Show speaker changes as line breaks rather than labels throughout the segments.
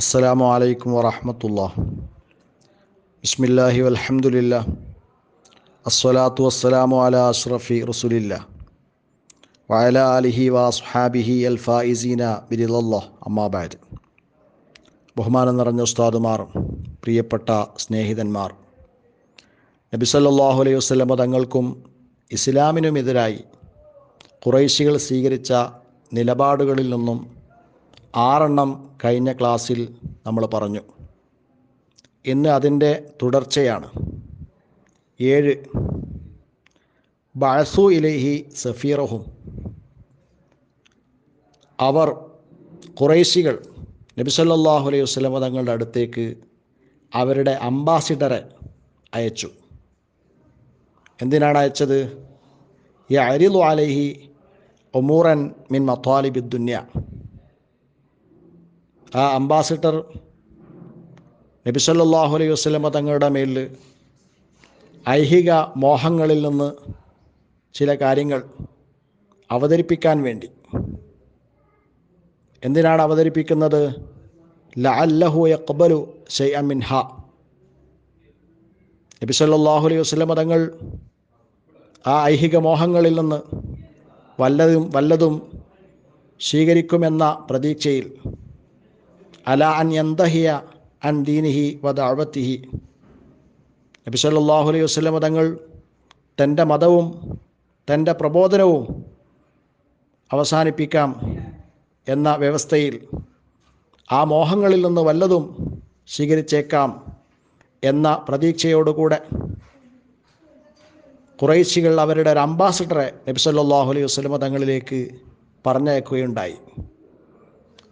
അസ്സലാമു അലൈക്കും വറഹമത്തുള്ള ബിസ്മില്ലാഹി വലഹമുല്ല അസ്വലാത്തു വസ്സലാമു അല അഷ്റഫി റസുലില്ല. വയല അലിഹി വാസ്ഹാബിഹി അൽ ഫായിസീന ബിരിലല്ലോ അമ്മാബാദ് ബഹുമാനം നിറഞ്ഞ ഉസ്താദുമാർ പ്രിയപ്പെട്ട സ്നേഹിതന്മാർ. നബി സല്ലാഹു അലൈഹി വസ്ലമ തങ്ങൾക്കും ഇസ്ലാമിനുമെതിരായി കുറേശികൾ സ്വീകരിച്ച നിലപാടുകളിൽ നിന്നും ആറെണ്ണം കഴിഞ്ഞ ക്ലാസ്സിൽ നമ്മൾ പറഞ്ഞു. ഇന്ന് അതിന്റെ തുടർച്ചയാണ്. ഏഴ്. ബഴസു ഇലഹി സഫീറഹും. അവർ കുറേശികൾ നബിസല്ലാഹു അലൈഹി വസല്ലമ തങ്ങളുടെ അടുത്തേക്ക് അവരുടെ അംബാസിഡറെ അയച്ചു. എന്തിനാണ് അയച്ചത്? ഈ അരിലു അലൈഹി ഒമൂറൻ മിൻ മത്വാലിബിദ്ദുന്യ ദുന്യ. ആ അംബാസിഡർ നബി സല്ലല്ലാഹു അലൈഹി വസല്ലമ തങ്ങളുടെ മേൽ ഐഹിക മോഹങ്ങളിൽ നിന്ന് ചില കാര്യങ്ങൾ അവതരിപ്പിക്കാൻ വേണ്ടി. എന്തിനാണ് അവതരിപ്പിക്കുന്നത്? ലഅല്ലഹു യഖ്ബലു ഷൈഅ മിൻഹ. നബി സല്ലല്ലാഹു അലൈഹി വസല്ലമ തങ്ങൾ ആ ഐഹിക മോഹങ്ങളിൽ നിന്ന് വല്ലതും വല്ലതും സ്വീകരിക്കുമെന്ന പ്രതീക്ഷയിൽ അല അൻ യന്തഹിയ അൻ ദീനിഹി വദഅവത്തിഹി നബി സല്ലല്ലാഹു അലൈഹി വസല്ലം തങ്ങൾ തന്റെ മതവും തന്റെ പ്രബോധനവും അവസാനിപ്പിക്കാം എന്ന വ്യവസ്ഥയിൽ ആ മോഹങ്ങളിൽ നിന്ന് വല്ലതും സ്വീകരിച്ചേക്കാം എന്ന പ്രതീക്ഷയോടുകൂടെ കുറേശികൾ അവരുടെ ഒരു അംബാസിഡറെ നബി സല്ലല്ലാഹു അലൈഹി വസല്ലമ തങ്ങളിലേക്ക് പറഞ്ഞയക്കുകയുണ്ടായി.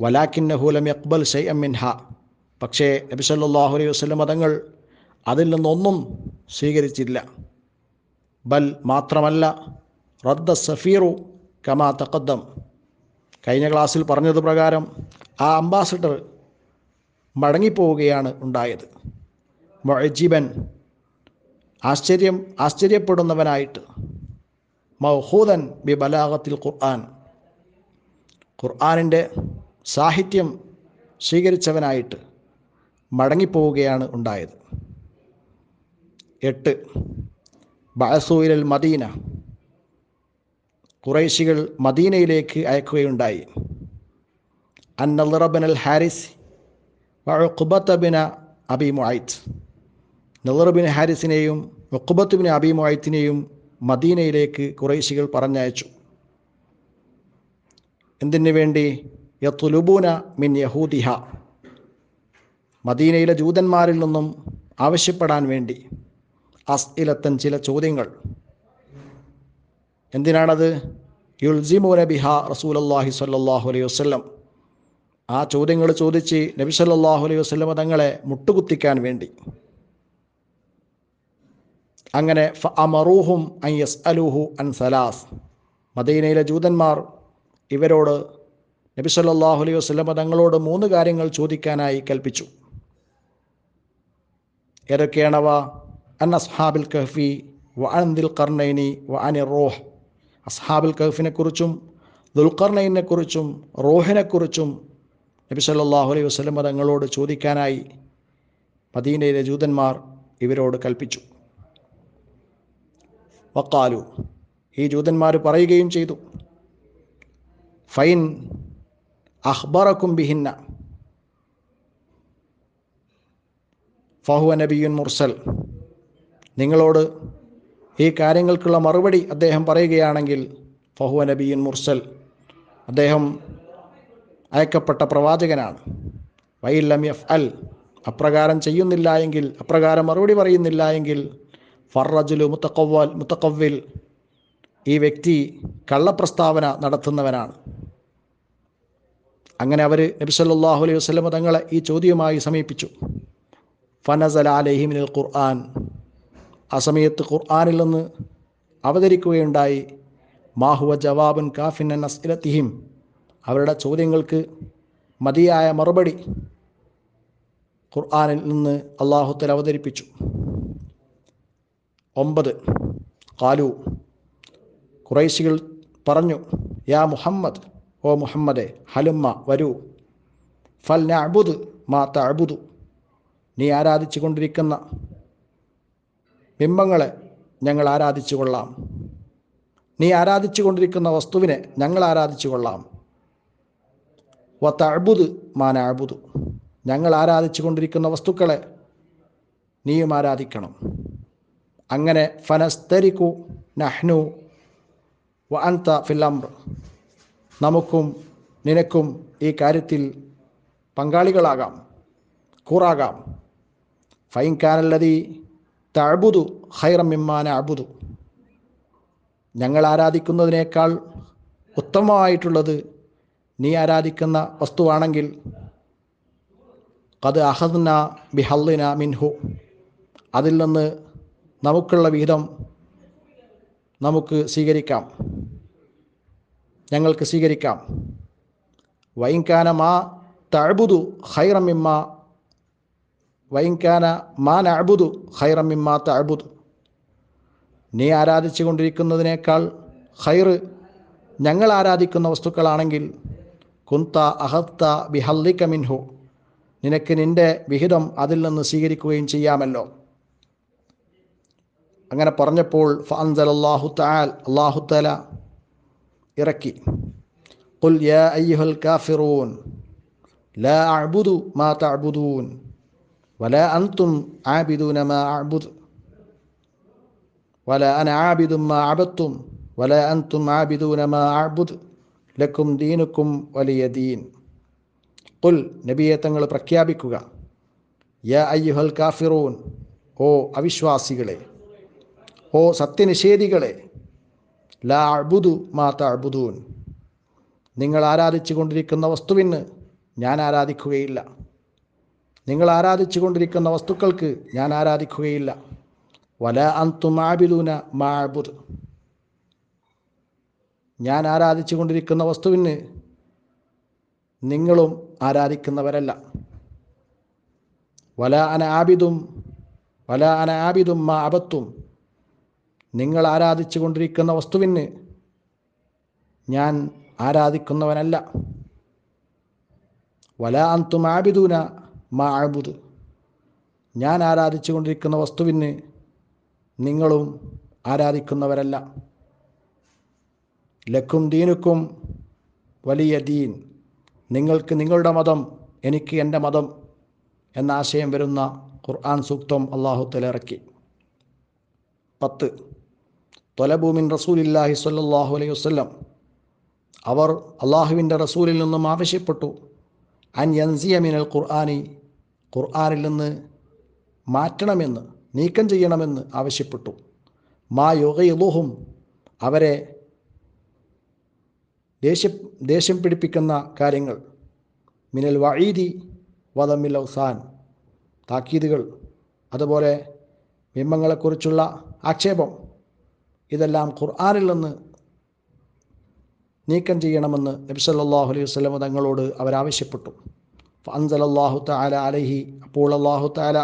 വലാക്കിൻ ലം യക്ബൽ ശൈഅം മിൻഹ. പക്ഷേ അലൈഹി വസ്ലം മതങ്ങൾ അതിൽ നിന്നൊന്നും സ്വീകരിച്ചില്ല. ബൽ മാത്രമല്ല റദ്ദ സഫീറു കമാ തഖദ്ദം. കഴിഞ്ഞ ക്ലാസ്സിൽ പറഞ്ഞത് പ്രകാരം ആ അംബാസിഡർ മടങ്ങിപ്പോവുകയാണ് ഉണ്ടായത്. മൊഴജീബൻ ആശ്ചര്യം ആശ്ചര്യപ്പെടുന്നവനായിട്ട്. മൗഹൂദൻ ബി ബലാഗത്തിൽ ഖുർആൻ. ഖുർആാനിന്റെ സാഹിത്യം സ്വീകരിച്ചവനായിട്ട് മടങ്ങിപ്പോവുകയാണ് ഉണ്ടായത്. എട്ട്. ബഅസൂയിലൽ മദീന. കുറേശികൾ മദീനയിലേക്ക് അയക്കുകയുണ്ടായി. അന്നറബൻ അൽ ഹാരിസ് വഖുബത്തബിന അബി മുഐത്ത്. നളറുബിൻ ഹാരിസിനെയും വഖുബത്തുബിൻ അബി മുഐത്തിനെയും മദീനയിലേക്ക് കുറേശികൾ പറഞ്ഞയച്ചു. എന്തിനു വേണ്ടി? യത്തുലുബൂന മിൻ യഹൂദിഹ. മദീനയിലെ ജൂതന്മാരിൽ നിന്നും ആവശ്യപ്പെടാൻ വേണ്ടി അസ്ഇലത്തൻ ചില ചോദ്യങ്ങൾ. എന്തിനാണത്? യുൽസിമൂന ബിഹ റസൂലല്ലാഹി സല്ലാഹു അലൈഹി വസല്ലം. ആ ചോദ്യങ്ങൾ ചോദിച്ച് നബി സല്ലാഹു അലൈഹി വസ്ലം തങ്ങളെ മുട്ടുകുത്തിക്കാൻ വേണ്ടി. അങ്ങനെ ഫ അമറൂഹും അൻ യസ് അലൂഹു അൻ സലാസ്. മദീനയിലെ ജൂതന്മാർ ഇവരോട് നബി സല്ലാഹു അലൈഹി വസ്ലമ തങ്ങളോട് മൂന്ന് കാര്യങ്ങൾ ചോദിക്കാനായി കൽപ്പിച്ചു. ഏതൊക്കെയാണവ? അൻ അസ്ഹാബിൽ കഹ്ഫി വ അൻദിൽ കർണൈനി വ അനി റോഹ്. അസ്ഹാബിൽ കഹ്ഫിനെക്കുറിച്ചും ദുൽഖർണൈനെക്കുറിച്ചും റോഹിനെക്കുറിച്ചും നബി സല്ലാഹു അലൈഹി വസ്ലമ തങ്ങളോട് ചോദിക്കാനായി മദീനയിലെ ജൂതന്മാർ ഇവരോട് കൽപ്പിച്ചു. വക്കാലു ഈ ജൂതന്മാർ പറയുകയും ചെയ്തു. ഫൈൻ അഹ്ബറക്കും ബിഹിന്ന. ഫഹുവ നബിയുൻ മുർസൽ. നിങ്ങളോട് ഈ കാര്യങ്ങൾക്കുള്ള മറുപടി അദ്ദേഹം പറയുകയാണെങ്കിൽ ഫഹുവ നബിയുൻ മുർസൽ അദ്ദേഹം അയക്കപ്പെട്ട പ്രവാചകനാണ്. വൈലം എഫ് അൽ അപ്രകാരം ചെയ്യുന്നില്ല എങ്കിൽ അപ്രകാരം മറുപടി പറയുന്നില്ല എങ്കിൽ ഫർറജുലു മുത്തക്കവ്വൽ മുത്തക്കവ്വിൽ ഈ വ്യക്തി കള്ളപ്രസ്താവന നടത്തുന്നവനാണ്. അങ്ങനെ അവർ നബി സല്ലല്ലാഹു അലൈഹി വസ്ലമ തങ്ങളെ ഈ ചോദ്യവുമായി സമീപിച്ചു. ഫനസൽ അലഹിമിനിൽ ഖുർആൻ. ആ സമയത്ത് ഖുർആാനിൽ നിന്ന് അവതരിക്കുകയുണ്ടായി. മാഹുവ ജവാബുൻ കാഫിൻ അസ്ഇലത്തിഹിം. അവരുടെ ചോദ്യങ്ങൾക്ക് മതിയായ മറുപടി ഖുർആാനിൽ നിന്ന് അള്ളാഹുത്തൽ അവതരിപ്പിച്ചു. ഒമ്പത് കാലു കുറൈശികൾ പറഞ്ഞു യാ മുഹമ്മദ് ഓ മുഹമ്മദെ ഹലുമ്മ വരൂ. ഫൽ നഅബുദ് മാ തഅബുദു. നീ ആരാധിച്ചു കൊണ്ടിരിക്കുന്ന ബിംബങ്ങളെ ഞങ്ങൾ ആരാധിച്ചു കൊള്ളാം നീ ആരാധിച്ചു കൊണ്ടിരിക്കുന്ന വസ്തുവിനെ ഞങ്ങൾ ആരാധിച്ചു കൊള്ളാം വ തഅബുദ് മാ നഅബുദു. ഞങ്ങൾ ആരാധിച്ചു കൊണ്ടിരിക്കുന്ന വസ്തുക്കളെ നീയും ആരാധിക്കണം. അങ്ങനെ ഫനസ്തരിക്കു നഹ്നു വ അൻത ഫില്ലംർ നമുക്കും നിനക്കും ഈ കാര്യത്തിൽ പങ്കാളികളാകാം. കൂറാകാം. ഫൈൻഖാനല്ലതി ഹൈറം ഇമ്മാന അബുദു ഞങ്ങൾ ആരാധിക്കുന്നതിനേക്കാൾ ഉത്തമമായിട്ടുള്ളത് നീ ആരാധിക്കുന്ന വസ്തുവാണെങ്കിൽ അത് അഹദ്ന ബിഹല്ലിന മിൻഹു. അതിൽ നിന്ന് നമുക്കുള്ള വിഹിതം നമുക്ക് സ്വീകരിക്കാം. ഞങ്ങൾക്ക് സ്വീകരിക്കാം. വൈങ്കാന മാ തഅബുദു ഹൈറമിമ്മ വൈങ്കാന മാ നഅബുദു ഹൈറമിമ്മ തഅബുദു. നീ ആരാധിച്ചു കൊണ്ടിരിക്കുന്നതിനേക്കാൾ ഹൈറ് ഞങ്ങൾ ആരാധിക്കുന്ന വസ്തുക്കളാണെങ്കിൽ കുന്ത അഹത്ത ബിഹല്ലിക്ക മിൻഹു നിനക്ക് നിന്റെ വിഹിതം അതിൽ നിന്ന് സ്വീകരിക്കുകയും ചെയ്യാമല്ലോ. അങ്ങനെ പറഞ്ഞപ്പോൾ ഫാൻസൽ അള്ളാഹു താൽ അള്ളാഹു തല ഇറക്കി قل يا أيها الكافرون لا أعبد ما تعبدون ولا أنتم عابدون ما أعبد ولا أنا عابد ما عبدتم ولا أنتم عابدون ما أعبد ലക്കും ദീനുക്കും വലിയ ദീൻ കുൽ നബിയെ തങ്ങൾ പ്രഖ്യാപിക്കുക യാ അയ്യുഹൽ കാഫിറൂൻ ഓ അവിശ്വാസികളെ ഓ സത്യനിഷേധികളെ ലാ അബുദു മാത തഅബുദൂൻ. നിങ്ങൾ ആരാധിച്ചു കൊണ്ടിരിക്കുന്ന വസ്തുവിന് ഞാൻ ആരാധിക്കുകയില്ല. നിങ്ങൾ ആരാധിച്ചു കൊണ്ടിരിക്കുന്ന വസ്തുക്കൾക്ക് ഞാൻ ആരാധിക്കുകയില്ല. വല അന്തു മാബിദൂന മാബുദ് ഞാൻ ആരാധിച്ചു കൊണ്ടിരിക്കുന്ന വസ്തുവിന് നിങ്ങളും ആരാധിക്കുന്നവരല്ല. വല അന ആബിദും വല അന ആബിദും മാ അബത്തും. നിങ്ങൾ ആരാധിച്ചു കൊണ്ടിരിക്കുന്ന വസ്തുവിന് ഞാൻ ആരാധിക്കുന്നവനല്ല. വല അന്തും ആബിദൂന മാ അബുദ്. ഞാൻ ആരാധിച്ചു കൊണ്ടിരിക്കുന്ന വസ്തുവിന് നിങ്ങളും ആരാധിക്കുന്നവരല്ല. ലക്കും ദീനുക്കും വലിയ ദീൻ. നിങ്ങൾക്ക് നിങ്ങളുടെ മതം എനിക്ക് എന്റെ മതം എന്ന ആശയം വരുന്ന ഖുർആൻ സൂക്തം അള്ളാഹു പത്ത്. തൊലഭൂമിൻ റസൂലില്ലാഹി സ്വല്ലല്ലാഹു അലൈഹി വസ്ലം അവർ അള്ളാഹുവിന്റെ റസൂലിൽ നിന്നും ആവശ്യപ്പെട്ടു. അൻ യൻസിയ മിനൽ ഖുർആാനി ഖുർആാനിൽ നിന്ന് മാറ്റണമെന്ന് നീക്കം ചെയ്യണമെന്ന് ആവശ്യപ്പെട്ടു. മാ യുഗയുഹും അവരെ ദേഷ്യം ദേഷ്യം പിടിപ്പിക്കുന്ന കാര്യങ്ങൾ. മിനൽ വഴീതി വദമിൽ ഔസാൻ താക്കീതുകൾ അതുപോലെ ബിംബങ്ങളെക്കുറിച്ചുള്ള ആക്ഷേപം. ഇതെല്ലാം ഖുർആാനിൽ നിന്ന് നീക്കം ചെയ്യണമെന്ന് നബി സല്ലല്ലാഹു അലൈഹി വസ്ലം തങ്ങളോട് അവരാവശ്യപ്പെട്ടു അൻസലല്ലാഹു താല അലൈഹി അപ്പോൾ അള്ളാഹു താല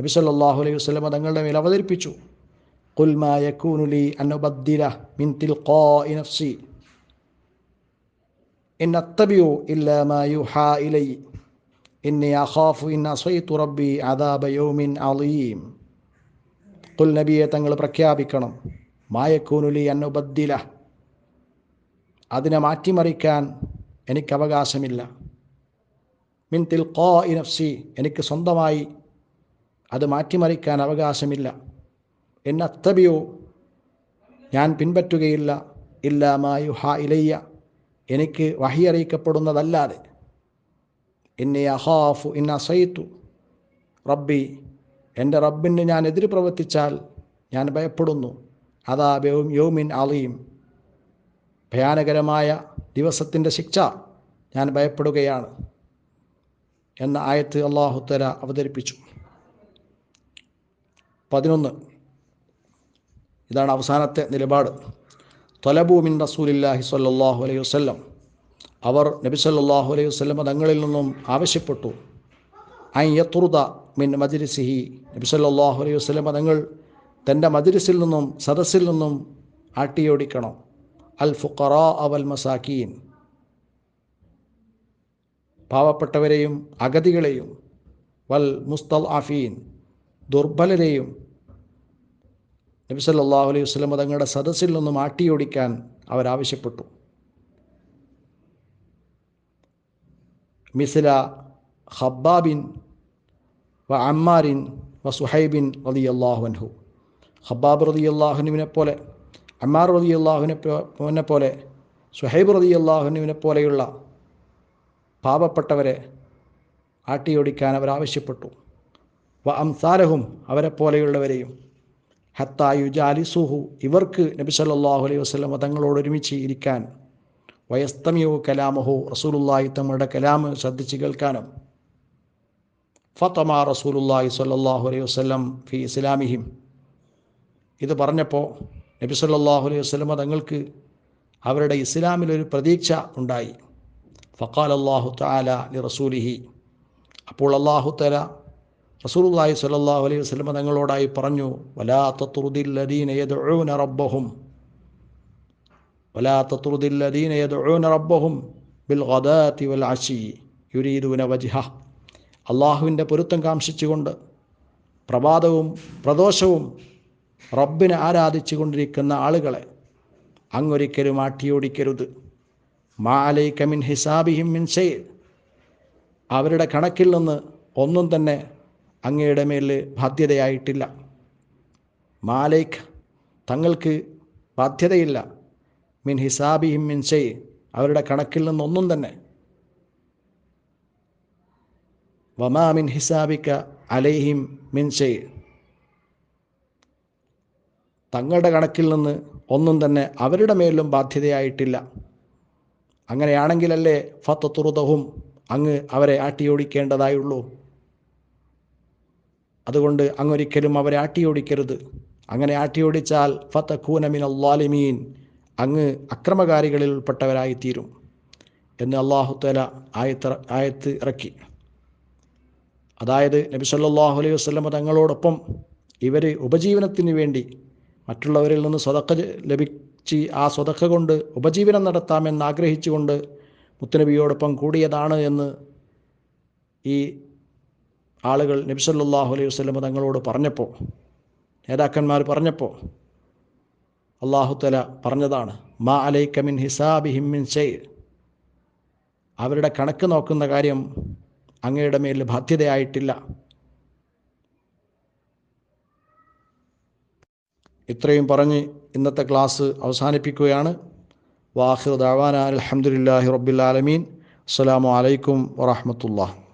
നബി സല്ലല്ലാഹു അലൈഹി വസ്ലം തങ്ങളുടെ മേൽ അവതരിപ്പിച്ചു. ഖുൽ മാ യകൂനു ലി അൻ ഉബദ്ദില മിൻ തിൽഖാഇ നഫ്സി. ഇൻ അത്തബിയോ ഇല്ലാ മാ യുഹാ ഇലൈ. ഇന്നി അഖാഫു ഇൻ അസൈതു റബ്ബി അദാബ യൗമിൻ അലീം. ഖുൽ നബിയെ തങ്ങൾ പ്രഖ്യാപിക്കണം. മായക്കൂനു ലി അൻ ഉബദ്ദില. അതിനെ മാറ്റിമറിക്കാൻ എനിക്ക് അവകാശമില്ല. മിൻ തിൽ കോ ഇനഫ്സി എനിക്ക് സ്വന്തമായി അത് മാറ്റിമറിക്കാൻ അവകാശമില്ല. എന്നത്തബിയോ ഞാൻ പിൻപറ്റുകയില്ല. ഇല്ലാമായു ഹ ഇലയ്യ എനിക്ക് വഹി അറിയിക്കപ്പെടുന്നതല്ലാതെ. എന്നെ അഹാഫു ഇന്ന സൈത്തു റബ്ബി എന്റെ റബ്ബിന് ഞാൻ എതിര് പ്രവർത്തിച്ചാൽ ഞാൻ ഭയപ്പെടുന്നു. അതാ യോമിൻ അലീം. ഭയാനകരമായ ദിവസത്തിന്റെ ശിക്ഷ ഞാൻ ഭയപ്പെടുകയാണ് എന്ന ആയത്ത് അള്ളാഹുത്തര അവതരിപ്പിച്ചു. പതിനൊന്ന്. ഇതാണ് അവസാനത്തെ നിലപാട്. തൊലബൂമിൻ റസൂലില്ലാഹി സ്വല്ലല്ലാഹു അലൈഹി വസ്ല്ലം. അവർ നബി സല്ലാഹു അലൈഹി വസ്ലം തങ്ങളിൽ നിന്നും ആവശ്യപ്പെട്ടു. ഐ യത്തുറുദ മിൻ മജ്ലിസിഹി. നബി സല്ലാഹു അലൈഹി വസ്ലം തങ്ങൾ തന്റെ മതിരസിൽ നിന്നും സദസ്സിൽ നിന്നും ആട്ടിയോടിക്കണം. അൽ ഫുഖറാ അവൽ മസാക്കീൻ പാവപ്പെട്ടവരെയും അഗതികളെയും വൽ മുസ്തൽ ആഫീൻ ദുർബലരെയും നബി സല്ലല്ലാഹു അലൈഹി വസ്ലം തങ്ങളുടെ സദസ്സിൽ നിന്നും ആട്ടിയോടിക്കാൻ അവരാവശ്യപ്പെട്ടു മിസില ഹബ്ബാബിൻ വ അമ്മാരിൻ വ സുഹൈബിൻ റതി അൻഹു. ഹബ്ബാബ് റതി അള്ളാഹുനുവിനെ പോലെ അമ്മാർ റതി അള്ളാഹുനെ പോലെ സുഹൈബ് റതി അള്ളാഹുനുവിനെ പോലെയുള്ള പാപപ്പെട്ടവരെ ആട്ടിയോടിക്കാൻ അവരാവശ്യപ്പെട്ടു വ അംസാരഹും അവരെ പോലെയുള്ളവരെയും ഹത്തായു ജാലിസുഹു ഇവർക്ക് നബി സല്ലാഹു അലൈഹി വസ്ലം തങ്ങളോട് ഒരുമിച്ച് ഇരിക്കാൻ. വയസ്തമിയോ കലാമഹു റസൂലുല്ലാഹി തങ്ങളുടെ കലാമ് ശ്രദ്ധിച്ച് കേൾക്കാനും. ഫത്തമ റസൂലുല്ലാഹി സല്ലാഹു അലൈഹി വസ്ലം ഫി ഇസ്ലാമിഹിം. ഇത് പറഞ്ഞപ്പോൾ നബി സല്ലല്ലാഹു അലൈഹി വസ്ലമ തങ്ങൾക്ക് അവരുടെ ഇസ്ലാമിലൊരു പ്രതീക്ഷ ഉണ്ടായി. ഫക്കാൽ അള്ളാഹു താല ലി റസൂലിഹി. അപ്പോൾ അള്ളാഹു തല റസൂലുള്ളാഹി സ്വല്ലല്ലാഹു അലൈഹി വസല്ലം തങ്ങളോടായി പറഞ്ഞു വലാ റബ്ബഹും വലാ റബ്ബഹും ബിൽ ഗദാതി വൽ വജ്ഹ. അള്ളാഹുവിന്റെ പൊരുത്തം കാംക്ഷിച്ചുകൊണ്ട് പ്രഭാതവും പ്രദോഷവും റബ്ബിനെ ആരാധിച്ചു കൊണ്ടിരിക്കുന്ന ആളുകളെ അങ്ങൊരിക്കലും ആട്ടിയോടിക്കരുത്. മാലൈക മിൻ ഹിസാബിഹിം മിൻ ഷെയ് അവരുടെ കണക്കിൽ നിന്ന് ഒന്നും തന്നെ അങ്ങയുടെ മേൽ ബാധ്യതയായിട്ടില്ല. മാലൈക്ക് തങ്ങൾക്ക് ബാധ്യതയില്ല. മിൻ ഹിസാബിഹിം മിൻ ഷെയ് അവരുടെ കണക്കിൽ നിന്നൊന്നും തന്നെ. വമാ മിൻ ഹിസാബിക്ക അലൈഹിം മിൻ ഷെയ് തങ്ങളുടെ കണക്കിൽ നിന്ന് ഒന്നും തന്നെ അവരുടെ മേലും ബാധ്യതയായിട്ടില്ല. അങ്ങനെയാണെങ്കിലല്ലേ ഫത്തുറുതവും അങ്ങ് അവരെ ആട്ടിയോടിക്കേണ്ടതായുള്ളൂ. അതുകൊണ്ട് അങ്ങൊരിക്കലും അവരെ ആട്ടിയോടിക്കരുത്. അങ്ങനെ ആട്ടിയോടിച്ചാൽ ഫത്തഖൂനമിൻ അള്ളാലിമീൻ അങ്ങ് അക്രമകാരികളിൽ ഉൾപ്പെട്ടവരായിത്തീരും എന്ന് അള്ളാഹുത്തല ആയത്ത് ആയത്ത് ഇറക്കി. അതായത് നബി അലൈഹി വസല്ലമ തങ്ങളോടൊപ്പം ഇവർ ഉപജീവനത്തിന് വേണ്ടി മറ്റുള്ളവരിൽ നിന്ന് സ്വതക്ക ലഭിച്ച് ആ സ്വതക്ക കൊണ്ട് ഉപജീവനം നടത്താമെന്ന് ആഗ്രഹിച്ചുകൊണ്ട് മുത്തനബിയോടൊപ്പം കൂടിയതാണ് എന്ന് ഈ ആളുകൾ നബിസല്ലാഹു അലൈഹി വസല്ലമ തങ്ങളോട് പറഞ്ഞപ്പോൾ നേതാക്കന്മാർ പറഞ്ഞപ്പോൾ അള്ളാഹുത്തല പറഞ്ഞതാണ് മാ അലൈക മിൻ ഹിസാബിഹിം മിൻ ഷൈ. അവരുടെ കണക്ക് നോക്കുന്ന കാര്യം അങ്ങയുടെ മേൽ ബാധ്യതയായിട്ടില്ല. ഇത്രയും പറഞ്ഞ് ഇന്നത്തെ ക്ലാസ് അവസാനിപ്പിക്കുകയാണ്. വാഹിർ ദാവാന അലഹമുല്ലാഹി ആലമീൻ. അസ്സലാമു അലൈക്കും വറഹമത്തുള്ള